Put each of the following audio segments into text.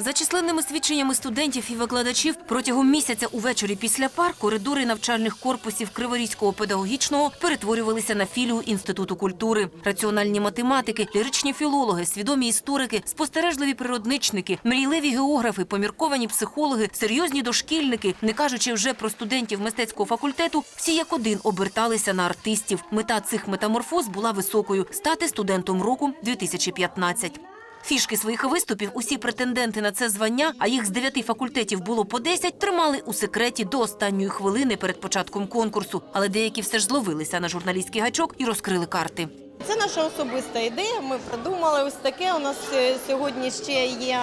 За численними свідченнями студентів і викладачів, протягом місяця увечері після пар коридори навчальних корпусів Криворізького педагогічного перетворювалися на філію Інституту культури. Раціональні математики, ліричні філологи, свідомі історики, спостережливі природничники, мрійливі географи, помірковані психологи, серйозні дошкільники, не кажучи вже про студентів мистецького факультету, всі як один оберталися на артистів. Мета цих метаморфоз була високою стати студентом року 2015. Фішки своїх виступів усі претенденти на це звання, а їх з дев'яти факультетів було по десять, тримали у секреті до останньої хвилини перед початком конкурсу. Але деякі все ж зловилися на журналістський гачок і розкрили карти. Це наша особиста ідея. Ми придумали ось таке. У нас е, сьогодні ще є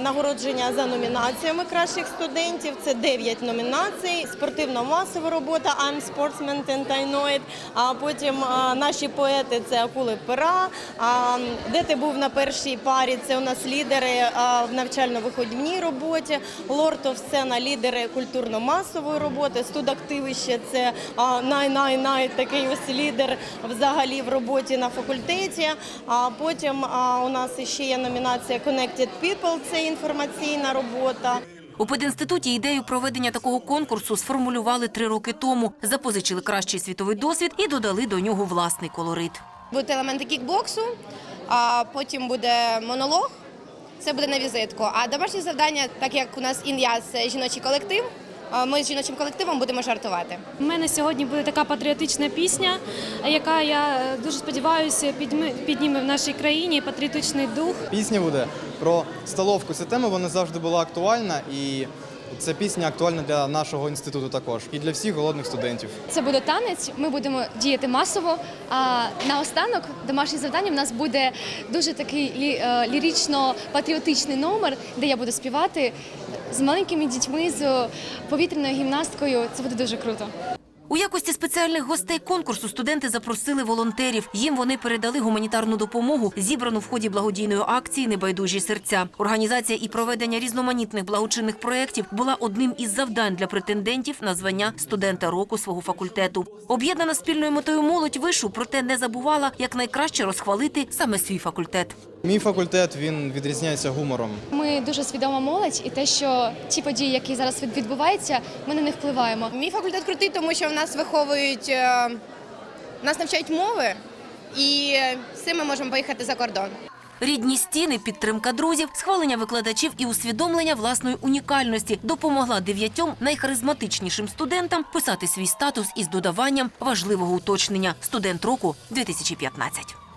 нагородження за номінаціями кращих студентів. Це 9 номінацій. Спортивно-масова робота I'm sportsman and. А потім наші поети це акули пера. Де ти був на першій парі? Це у нас лідери в навчально-виходній роботі. Лорд of сцена лідери культурно-масової роботи. Студактивище це най-най-най такий ось лідер взагалі в роботі на факультеті. А потім у нас ще є номінація Connected People, це інформаційна робота. У пединституті ідею проведення такого конкурсу сформулювали три роки тому, запозичили кращий світовий досвід і додали до нього власний колорит. Будуть елементи кікбоксу, а потім буде монолог. Це буде на візитку. А домашнє завдання, так як у нас ім'я це жіночий колектив. Ми з жіночим колективом будемо жартувати. У мене сьогодні буде така патріотична пісня, яка я е, дуже сподіваюся підніме, підніме в нашій країні патріотичний дух. Пісня буде про столовку. Ця тема вона завжди була актуальна, і ця пісня актуальна для нашого інституту також і для всіх голодних студентів. Це буде танець. Ми будемо діяти масово. А наостанок домашнє завдання в нас буде дуже такий е, лірично-патріотичний номер, де я буду співати з маленькими дітьми, з повітряною гімнасткою. Це буде дуже круто. У якості спеціальних гостей конкурсу студенти запросили волонтерів. Їм вони передали гуманітарну допомогу, зібрану в ході благодійної акції Небайдужі серця. Організація і проведення різноманітних благочинних проєктів була одним із завдань для претендентів на звання студента року свого факультету. Об'єднана спільною метою молодь вишу, проте не забувала як найкраще розхвалити саме свій факультет. Мій факультет він відрізняється гумором. Ми дуже свідома молодь, і те, що ті події, які зараз відбуваються, ми на них впливаємо. Мій факультет крутий, тому що в нас виховують, е, нас навчають мови, і з цим ми можемо поїхати за кордон. Рідні стіни, підтримка друзів, схвалення викладачів і усвідомлення власної унікальності допомогла дев'ятьом найхаризматичнішим студентам писати свій статус із додаванням важливого уточнення студент року 2015.